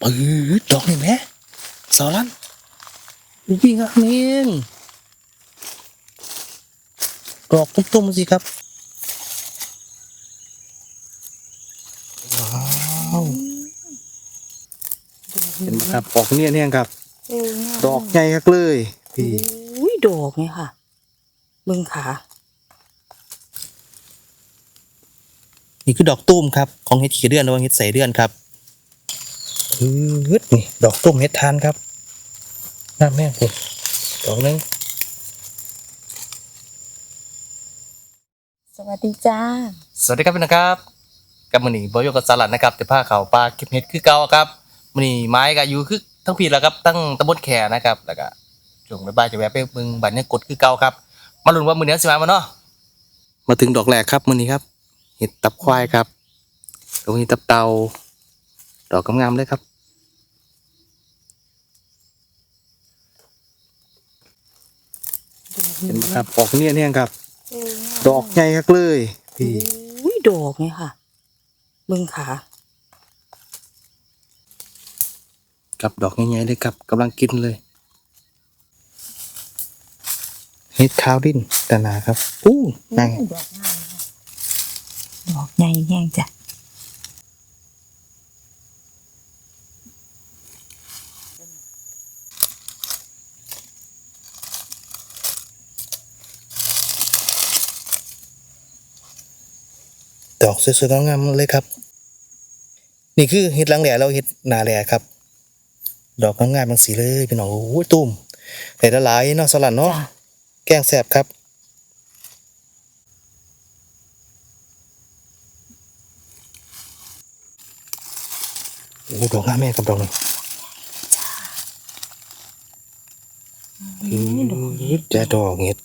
ปืดดอกนี่แม่สาวลันวิ่งอะเมงดอกตุ้มๆสิครับว้าวเห็นไหมครับออกเนี่ยเนี่ยครับ เออดอกใหญ่คักเลยพี่อุ้ยดอกไงค่ะเบิ่งขานี่คือดอกตุ้มครับ ของเห็ดขี้เดือนหรือว่าเห็ดใส่เดือนครับ อืดนี่ดอกตุ้มเห็ดทานครับน้าแม่งคุณดอกหนึงสวัสดีจ้า สวัสดีครับพี่นะครับกับมือนีบอยกับสลัดนะครับแต่ผ้าเขาวปลาเก็บเห็ดคือเก่าครับมือนีไม้ก็อยู่คือทั้งพีแล้วครับตั้งตำบลแขนะครับแล้วก็ช่วงบ่ายๆจะแวะไปเบิ่งบัตรเนี่ยกดคือเก่าครับ มาลุ้นว่ามือนี้สิมาบ่เนาะมาถึงดอกแรกครับมือนี้ครับ เห็ดตับควายครับตรงนี้ตับเตาดอกงามๆเลยครับ เห็นไหมครับออกเนี่ยเนี่ยครับ ดอกใหญ่คักเลยพี่อุ้ยดอกไงค่ะ เบิ่งขากับดอกใหญ่ๆเลยครับกำลังกินเลยเฮ็ดขาวดิ้นตนาครับอู้นั่งดอกงามค่ะดอกใหญ่แห้งจ้ะ สวยๆงามๆเลยครับ นี่คือเฮ็ดหลังแหล่แล้วเฮ็ดหนาแหล่ครับ ดอกงามๆบางสีเลยพี่น้องโอ้ยตุ้มแต่ละหลายเนาะสลัดเนาะจ้ะแกงแซ่บครับโอ้ดอกงามแม่กับดอกนี้อืมจะดอกเห็ด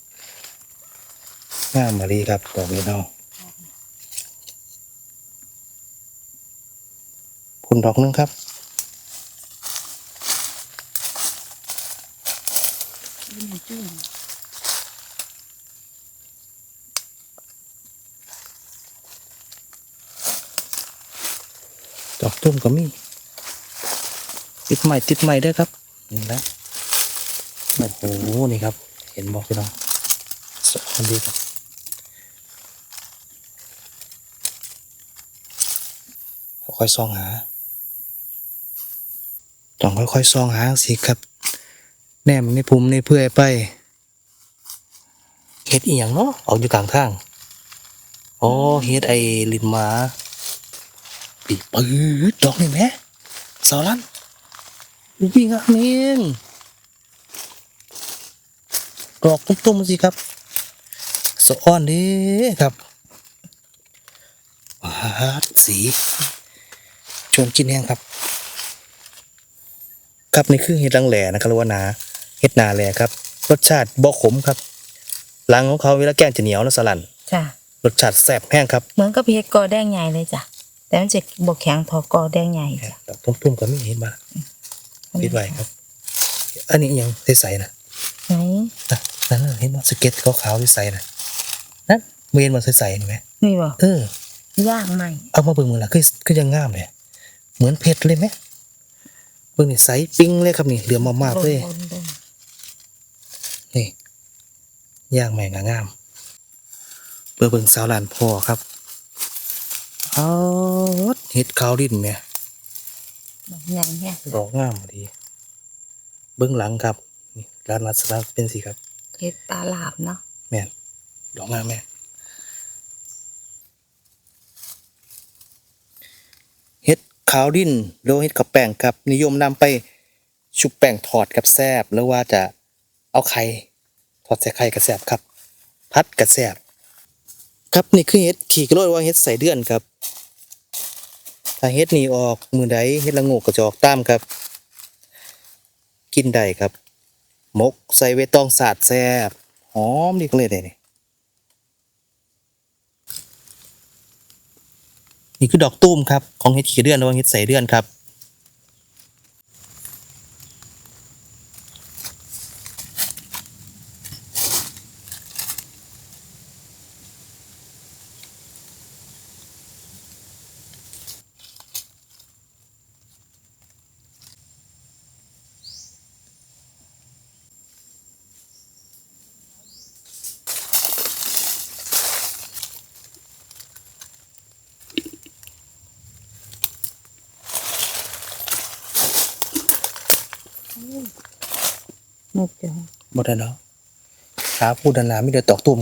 งามมาดีครับดอกนี้เนาะุ่นดอกนึงครับดอกตุ้มก็มีติดใหม่ติดใหม่ด้วยครับนี่นะโอ้โหนี่ครับ เห็นบอกพี่น้องสวยมันดีครับค่อยซองหา ต้องค่อยๆซองหาสิครับ แนมในภูมิในเพื่อไปเฮ็ดอีหยังเนาะออกอยู่กลางทางอ๋อเฮ็ดไอ้ลินหมาปีปืดดอกนี่แม่สาวลันวิ่งอะเมงดอกตุ้มๆสิครับสะอ้อนด้ครับวาดสีชวนกินแห้งครับ ครับนี่คือเห็ดรังแหล่นะครับหรือว่านาเห็ดนาแหล่ครับ รสชาติบ่ขมครับรังของเขาเวลาแกงจะเหนียวนะสลันจ้ะรสชาติแซ่บแห้งครับเหมือนกับเพชรกอแดงใหญ่เลยจ้ะแต่มันจะบกแข็งทอกอแดงใหญ่จ้ะดอกตุ้มๆก็ไม่เห็นมาปิดไว้ครับ อันนี้ยังใสๆนะไหนนะนั่นน่ะเห็นมั้สเก็ตขาวๆใสๆนะนั่นเวียนมาใสๆเห็นไหมนี่บ่เออย่างใหม่เอามาเบิ่งมือละคือคือยังงามเลยเหมือนเพชรเลยไหม เบิ่งนี่ใสปิ้งเลยครับนี่เหลือมมากๆเลยบนๆๆนี่ย่างแมงงามเบิ่งเบิ่งสาวหลานพ่อครับเอาเห็ดขาวดินแม่ดอกใหญ่แห้งดอกงามดี เบื้องหลังครับนี่ร้านลักษณะเป็นสิครับเพชรตาหลาบเนาะแม่นดอกงามแม่เฮ็ด ขาวดิ้นหรือว่าเฮ็ดกับแป้งครับนิยมนำไปชุบแป้งทอดกับแซบหรือว่าจะเอาไข่ทอดใส่ไข่กับแซบครับ พัดกับแซบครับนี่คือเฮ็ดขี่กระโดดว่าเฮ็ดใส่เดือนครับถ้าเฮ็ดนี่ออกมือใดเฮ็ดละงกก็จะออกตามครับ กินได้ครับมกใส่ใบตองสาดแซบหอมดีก็เลยเนี่ย นี่คือดอกตุ้มครับของเห็ดขี้เดือนหรือว่าเห็ดใส่เดือนครับ นกจ้ะบ่ได้แล้วขาพูดนานๆมีแต่ตอกตุ่ม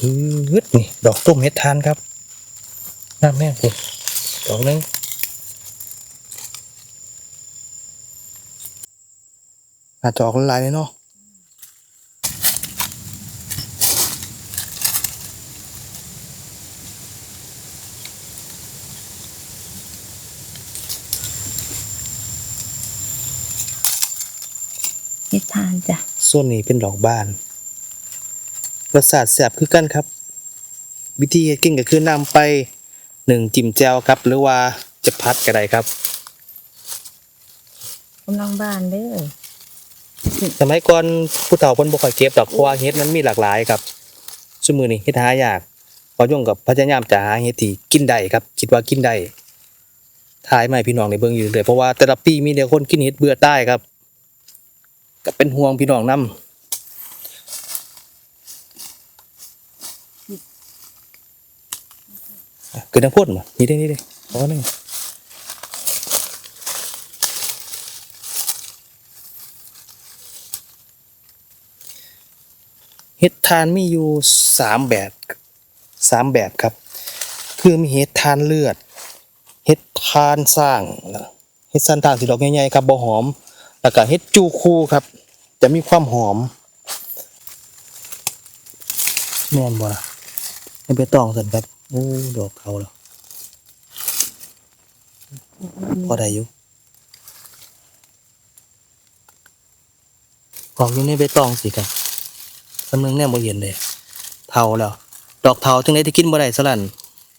อืดนี่ ดอกตุ้มเฮ็ดทานครับน้ำแม่คุณดอกนึง อาจจะออกลายๆเลยเนาะเฮ็ดทานจ้ะส่วนนี้เป็นดอกบานรสชาติแซ่บคือกันครับ วิธีเฮ็ดกินก็คือนำไปหนึ่งจิ้มแจ่วครับ หรือว่าจะพัดก็ได้ครับ กำลังบ้านเด้อ สมัยก่อนผู้เฒ่าเพิ่นบ่ค่อยเก็บดอกเพราะว่าเฮ็ดมันมีหลากหลายครับซุมื้อนี้เฮ็ดหายากพอย่งกับพยายามจะหาเฮ็ดที่กินได้ครับ คิดว่ากินได้ทายมาให้พี่น้องได้เบิ่งอยู่เรื่อยเพราะว่าแต่ละปีมีแต่คนกินเฮ็ดเบื่อตายครับก็เป็นห่วงพี่น้องนํเกิดน้ำพ่นมานี่ได้นี่ได้ขอหนึ เห็ดทานมีอยู่สามแบบสามแบบครับ คือมีเห็ดทานเลือด เห็ดทานสร้างเห็ดสันทางสีดอกใหญ่ๆครับบ่หอม แล้วก็เห็ดจูคูครับ จะมีความหอมแม่นบ่ล่ะไม่ไปตองสันครับโอ้ดอกเขาแล้วพอได้อยู่กองอยู่ในใบตองสิครับ สำนึงแน่บ่เห็นเลยเทาแล้ว ดอกเทาจังไดที่กินบ่ได้สลัน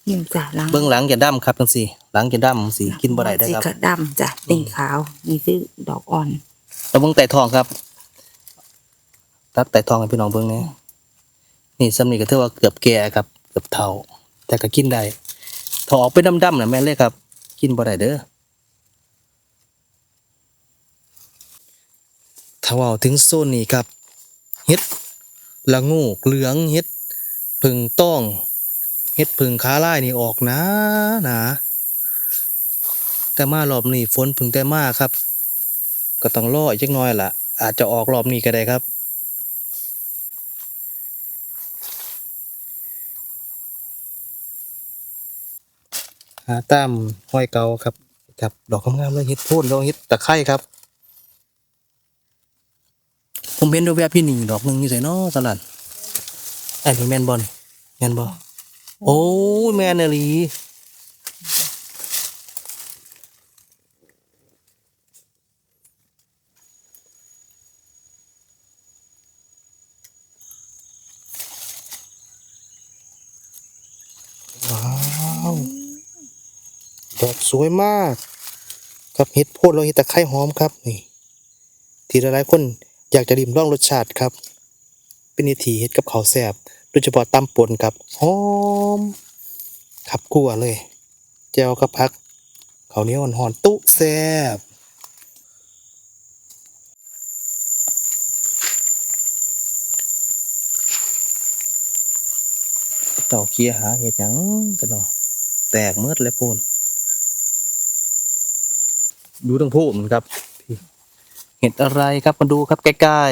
ยิ่งจ้ะหลังเบื้องหลังจะดำครับจังซี่หลังจะดำสิกินบ่ได้ได้อครับสีกระดำจ้ะติ่งขาว นี่คือดอกอ่อนแล้วเบิ่งไต่ทองครับตัดไต่ทองให้พี่น้องเบิ่งแหน่นี่สำนี้ก็ถือว่าเกือบแก่ครับ เกือบเฒ่าแต่ก็กินได้ถ้าออกเป็นดำๆน่ะแม่นเลยครับ กินบ่ได้เด้อถ้าเว้าถึงโซนนี้ครับเฮ็ด ละงูกเหลืองเฮ็ดผึ่งต้องเฮ็ดผึ่งขาไลายนี่ออกนะนะแต่มารอบนี้ฝนพึ่งแต่มาครับ ก็ต้องรออีกจักหน่อยล่ะ อาจจะออกรอบนี้ก็ได้ครับหาตามห้อยเกาครับครับ ดอกงามๆเลยเฮ็ดพ่นดอกเฮ็ดตะไคร้ครับ ผมเห็นดอกแบบพี่หนี่ดอกหนึ่งอยู่ไสเนาะสลัดอันนี้แมนบ่นี่แมนบ่โอ้ยแมนอีหลีว้าวดอกสวยมาก ครับเห็ดโพดเราเห็ดตะไคร้หอมครับนี่ ที่หลายคน อยากจะริมลองรสชาติครับ เป็นวิธีเห็ดกับข้าวแซ่บโดยเฉพาะตำป่นครับหอมขับกลัวเลยแจวกับพักเขาวเหนี้ยวหอนๆตุ๊แซบเต่าเกียหาเห็ดหยังกันเนาะแตกเมืดเลยพูนดูทั้งพูมครับพี่ เห็ดอะไรครับมาดูครับใกล้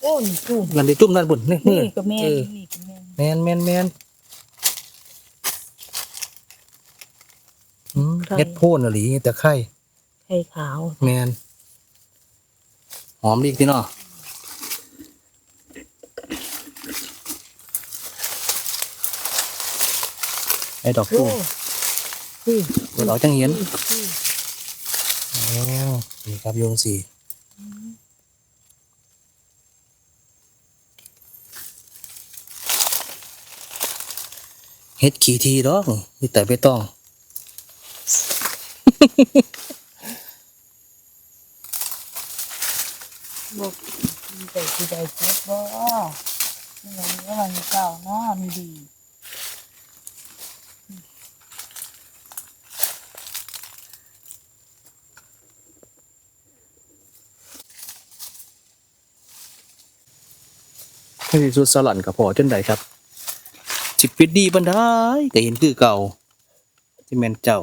โอ้นี่จุ่มๆกันได้จุ่มด้านบนนี่นี่ก็แม่เออนี่ก็แม่แมนแมนแมนอืมไข่เฮ็ดโพ่นอะหลีแต่ไข่ไข่ขาวแมนหอมดีที่เนาะไอ้ดอกโอ้ตู้นี่เปิดออกจังเหียนนี่ โอ๋อนี่ครับโยงสีเฮ็ดขี่ทีดอกนี่แต่ไม่ต้องบอกมีแต่ที่ใดเจ็บบ่นี่มันก็มันเก่าเนาะมีดี ไม่ได้สุดสลันกับพอจนใดครับจิปิดดีบันไดก็เห็นคือเก่าที่แมนเจ้า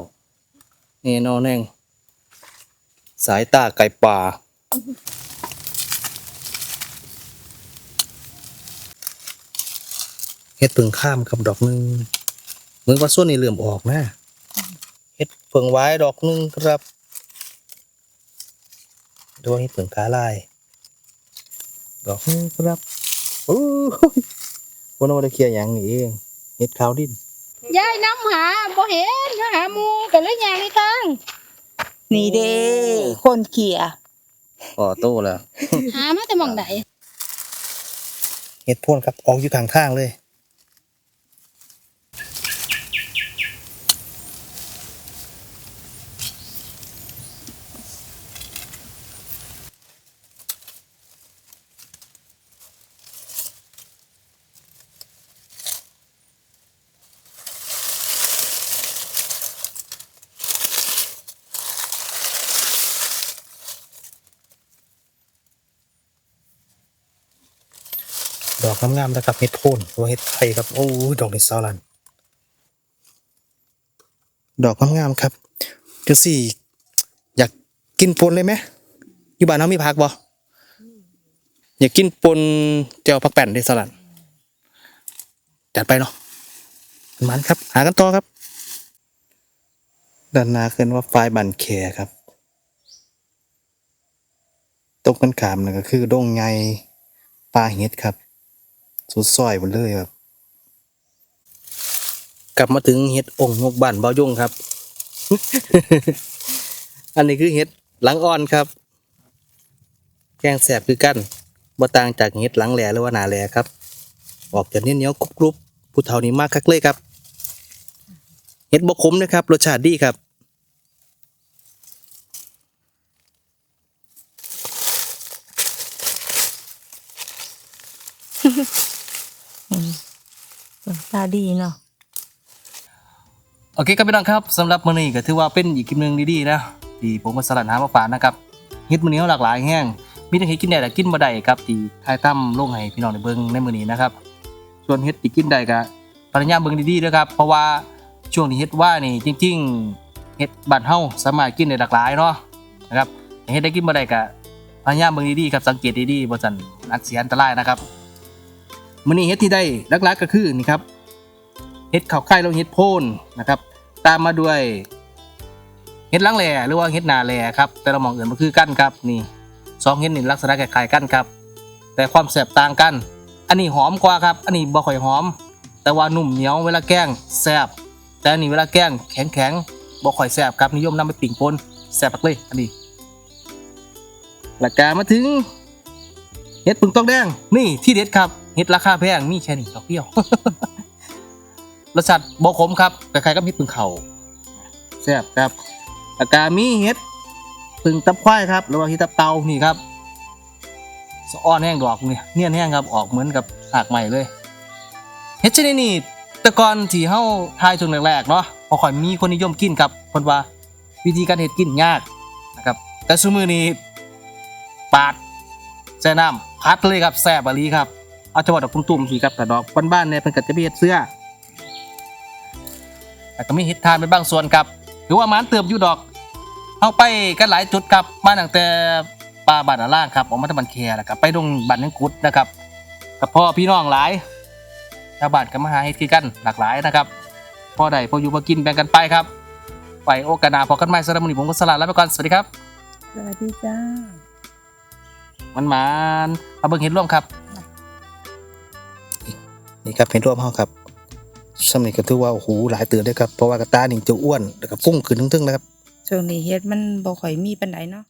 แน่นอนแน่งสายตาไก่ป่าเฮ็ดเพิ่งข้ามกับดอกหนึ่งเหมือนว่าส่วนนี้เริ่มออกนะเฮ็ดเพิ่งไว้ดอกหนึ่งครับดูเฮ็ดเพิ่งขาลายดอกหนึงครับ โอ้ยวันนั้นบ่ได้เคลียร์หยังนี่เองเฮ็ดขาวดินยายน้ำหาบ่เห็นหาหมูกันเลยยางในทางนี่เด้คนเขี่ยอ๋อโตแล้วหามาแต่หมองไหนเฮ็ดพ่นครับออกอยู่ข้างทางเลย ดอกงามๆนะครับเฮ็ดโพนหรือว่าเฮ็ดไข่ครับโอ้ยดอกนี้ซาลัน ดอกงามๆครับจังสี่อยากกินปนเลยไหมอยู่บ้านเฮามีผักบ่อยากกินปนแจ่วผักแป้นเด้ซาลันจัดไปเนาะมันครับ หากันต่อครับด้านหน้าขึ้นว่าไฟบันแคครับตรงกันขามนั่นก็คือดงไงปลาเห็ดครับ สุดซอยหมดเลยครับ กลับมาถึงเห็ดองค์นกบ้านเบายุ่งครับ อันนี้คือเห็ดหลังอ่อนครับ แกงแสบคือกันบ่ต่างจากเห็ดหลังแหลหรือว่าหนาแหลครับ ออกจากเนียเนียวๆกรุบผู้เฒ่านี่มากคักเลยครับเห็ดบกขมนะครับ รสชาติดีครับ ตาดีเนาะโอเคครับพี่น้องครับสำหรับมื้อนี้ก็ถือว่าเป็นอีกคลิปหนึงดีๆนะที่ผมมาสลัดหามาฝากนะครับเฮ็ดมื้อนี้หลากหลายแห้งมีทั้งเฮ็ดกินได้และกินบ่ได้ครับที่ทายตั้มลงให้พี่น้องได้เบิ่งในมื้อนี้นะครับ ส่วนเฮ็ดที่กินได้ก็พยายามเบิ่งดีๆด้วยครับเพราะว่าช่วงที่เฮ็ดว่านี่จริง ๆเฮ็ดบ้านเฮาสามารถกินได้หลากหลายเนาะนะครับเฮ็ดได้กินบ่ได้ก็พยายามเบิ่งดีๆครับสังเกตดีๆบ่ซั่นอาจสิอันตรายนะครับ มื้อนี้เฮ็ดที่ได้ลักๆก็คือนี่ครับเห็ดข้าวไข่แล้วเห็ดโพนนะครับ ตามมาด้วยเห็ดลังแหล่หรือว่าเห็ดนาแหล่ครับแต่เรามองอื่นมันคือกันครับนี่สองเห็ดนี่ลักษณะคล้ายๆกันครับ แต่ความแสบต่างกัน อันนี้หอมกว่าครับ อันนี้บ่ค่อยหอม แต่ว่านุ่มเหนียวเวลาแกล้งแซ่บแต่อันนี้เวลาแกล้งแข็งๆบ่ค่อยแซ่บครับนิยมนำไปปิ่งปนแซ่บปักเลยอันนี้หลักการมาถึงเห็ดปึงตอกแดงนี่ที่เด็ดครับ เห็ดราคาแพงมีแค่นี้ดอกเดียวรสชาติบ่ขมครับคล้ายๆกับเห็ดพึ่งเขาแซ่บครับอากามีเห็ดพึ่งตับควายครับ หรือว่าเห็ดตับเตานี่ครับสะอ้อนแห้งดอกเนี่ยเนียนแห้งครับออกเหมือนกับหากใหม่เลยเห็ดชนิดนี้แต่ก่อนที่เฮาทายช่วงแรกๆเนาะพอค่อยมีคนนิยมกินครับคนว่าวิธีการเห็ดกินยากนะครับ แต่ซุมือนี้ปาดแซ่น้ำพัดเลยครับแซ่บอะลีครับ เอาจังหวัดดอกตุ้มๆสิครับแต่ดอกบ้านๆเนี่ยเพิ่นก็จะไปเฮ็ดเสื้อแต่ก็มีเฮ็ดทานเป็นบางส่วนครับหรือว่ามันเติมอยู่ดอกเอาไปกันหลายจุดครับมาตั้งแต่ป่าบ้านอาล่างครับออกมาทางบันแคแล้วครับไปดงบ้านนังกุดนะครับกับพ่อพี่น้องหลายชาวบ้านก็มาหาเฮ็ดคือกันหลากหลายนะครับพ่อใดพ่ออยู่มากินแบ่งกันไปครับไปโอกาสหนาพอกันใหม่สำหรับมื้อนี้ผมก็สลาลาไปก่อนสวัสดีครับสวัสดีจ้ามันมันๆเอาเบิ่งเห็ดร่วมครับ นี่ครับเห็นร่วมเฮาครับสำนีก็ถือว่าโอ้โหหลายเตือนด้วยครับเพราะว่ากระตานี่จะอ้วนแล้วก็ฟุ้งขึ้นทึ่งๆนะครับ ช่วงนี้เฮ็ดมันบ่ค่อยมีปานใดเนาะ